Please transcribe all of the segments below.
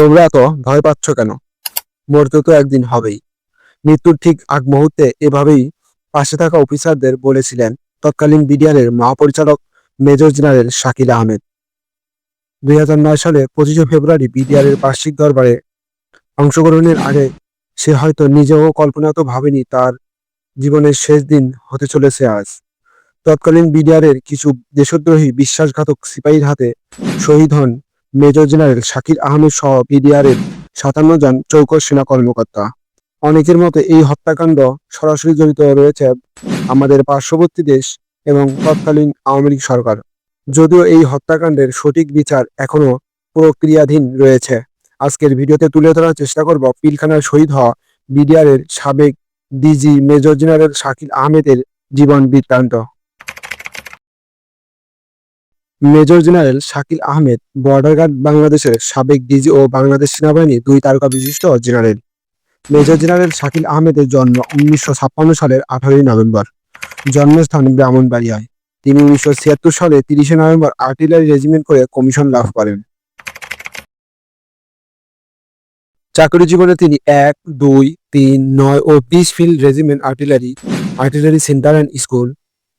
তোমরা এত ভয় পাচ্ছ কেন? মরতে তো একদিন হবেই। মৃত্যুর ঠিক আগ মুহূর্তে এভাবেই পাশে থাকা অফিসারদের বলেছিলেন তৎকালীন বিডিআরের মহাপরিচালক মেজর জেনারেল শাকিল আহমেদ। দুই সালে পঁচিশে ফেব্রুয়ারি বিডিআরের বার্ষিক দরবারে অংশগ্রহণের আগে সে হয়তো নিজেও কল্পনা তো ভাবেনি তার জীবনের শেষ দিন হতে চলেছে আজ। তৎকালীন বিডিআরের কিছু দেশদ্রোহী বিশ্বাসঘাতক সিপাহীর হাতে শহীদ হন মেজর জেনারেল শাকির আহমেদ সহ বিডিআরের সাতান্ন জন চৌকস সেনা কর্মকর্তা। অনেকের মতে এই হত্যাকাণ্ড সরাসরি জড়িত রয়েছে আমাদের পার্শ্ববর্তী দেশ এবং তৎকালীন আওয়ামী লীগ সরকার। যদিও এই হত্যাকাণ্ডের সঠিক বিচার এখনও প্রক্রিয়াধীন রয়েছে। আজকের ভিডিওতে তুলে ধরার চেষ্টা করব পিলখানার শহীদ হওয়া বিডিআরের সাবেক ডিজি মেজর জেনারেল শাকিল আহমেদের জীবন বৃত্তান্ত। Major general Shakil Ahmed, border guard বাংলাদেশের সাবেক ডিজি ও বাংলাদেশ সেনাবাহিনীর দুই তারকা বিশিষ্ট জেনারেল। মেজর জেনারেল শাকিল আহমেদের জন্ম উনিশশো ছাপ্পান্ন সালের আঠারোই নভেম্বর। জন্মস্থান ব্রাহ্মণবাড়িয়ায়। তিনি উনিশশো ছিয়াত্তর সালে তিরিশে নভেম্বর আর্টিলারি রেজিমেন্ট করে কমিশন লাভ করেন। চাকরি জীবনে তিনি এক, দুই, তিন, নয় ও বিশ field regiment artillery artillery centre and school,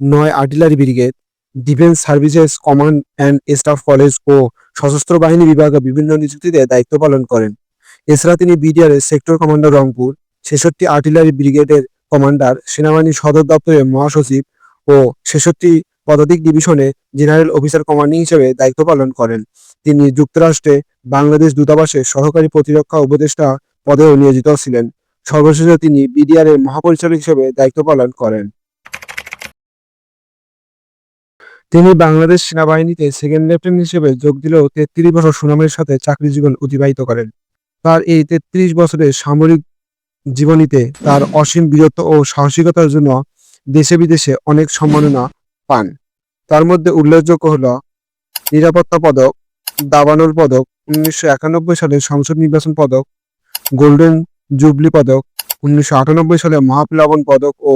নয় artillery brigade defence services command and staff college ও সশস্ত্র বাহিনী বিভাগে বিভিন্ন নিযুক্তিতে দায়িত্ব পালন করেন। এছাড়া তিনি বিডিআর এর সেক্টর কমান্ডার রংপুর, ছেষট্টি আর্টিলারি ব্রিগেডের কমান্ডার সেনাবাহিনী সদর দপ্তরের মহাসচিব ও ছেষট্টি পদাতিক ডিভিশনে জেনারেল অফিসার কমান্ডিং হিসেবে দায়িত্ব পালন করেন। তিনি যুক্তরাষ্ট্রে বাংলাদেশ দূতাবাসের সহকারী প্রতিরক্ষা উপদেষ্টা পদেও নিয়োজিত ছিলেন। সর্বশেষে তিনি বিডিআর এর মহাপরিচালক হিসেবে দায়িত্ব পালন করেন। তিনি বাংলাদেশ সেনাবাহিনীতে সেকেন্ড লেফটেন্যান্ট হিসেবে যোগ দিলেও তেত্রিশ বছর সুনামের সাথে চাকরি জীবন অতিবাহিত করেন। তার এই তেত্রিশ বছরের সামরিক জীবনীতে তার অসীম বীরত্ব ও সাহসিকতার জন্য দেশে বিদেশে অনেক সম্মাননা পান। তার মধ্যে উল্লেখযোগ্য হল নিরাপত্তা পদক, দাবানল পদক, উনিশশো একানব্বই সালের সংসদ নির্বাচন পদক, গোল্ডেন জুবলি পদক, উনিশশো আটানব্বই সালে মহাপ্লাবন পদক ও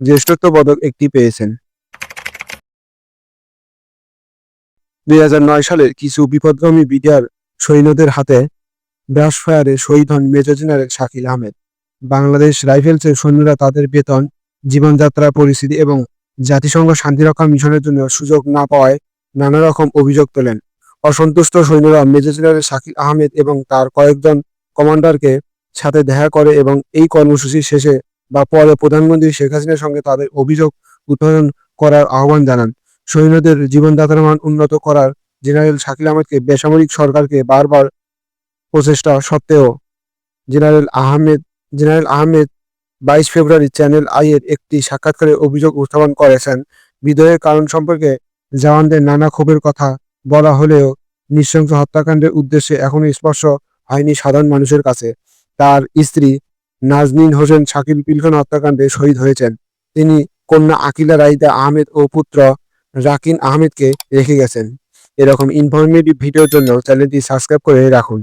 জ্যেষ্ঠত্ব পদক একটি পেয়েছেন। দুই সালের কিছু বিপদগামী বিডিআর সৈন্যদের হাতে ব্রাশ ফায়ারে শহীদ হন মেজর জেনারেল শাকিল আহমেদ। বাংলাদেশ রাইফেলসের সৈন্যরা তাদের বেতন জীবনযাত্রার পরিস্থিতি এবং জাতিসংঘ শান্তিরক্ষা মিশনের জন্য সুযোগ না পাওয়ায় নানা রকম অভিযোগ তোলেন। অসন্তুষ্ট সৈন্যরা মেজর জেনারেল শাকিল আহমেদ এবং তার কয়েকজন কমান্ডারকে সাথে দেখা করে এবং এই কর্মসূচি শেষে বা পরে প্রধানমন্ত্রী শেখ হাসিনার সঙ্গে তাদের অভিযোগ উত্থাপন করার আহ্বান জানান। সৈন্যদের জীবনযাত্রার মান উন্নত করার জেনারেল শাকিল আহমেদকে বেসামরিক সরকারকে বারবার প্রচেষ্টা সত্ত্বেও জেনারেল আহমেদ জেনারেল আহমেদ বাইশ ফেব্রুয়ারি চ্যানেল আই এর একটি সাক্ষাৎকারে অভিযোগ উত্থাপন করেছেন। বিদ্রোহের কারণ সম্পর্কে জওয়ানদের নানা ক্ষোভের কথা বলা হলেও নৃশংস হত্যাকাণ্ডের উদ্দেশ্যে এখনও স্পর্শ হয়নি সাধারণ মানুষের কাছে। তার স্ত্রী নাজনীন হোসেন শাকিল পিলখানা হত্যাকাণ্ডে শহীদ হয়েছেন। তিনি কন্যা আকিলা রাইদা আহমেদ ও পুত্র রাকিন আহমেদকে রেখে গেছেন। এরকম ইনফরমেটিভ ভিডিওর জন্য চ্যানেলটি সাবস্ক্রাইব করে রাখুন।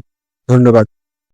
ধন্যবাদ।